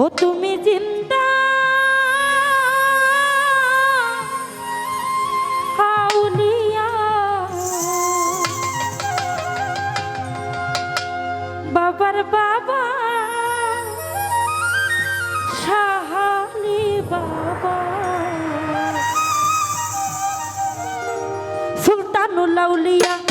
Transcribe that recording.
ও তুমি জিন্দা। আউলিয়া বাবার বাবা। শাহালি বাবা। সুলতানুল আউলিয়া।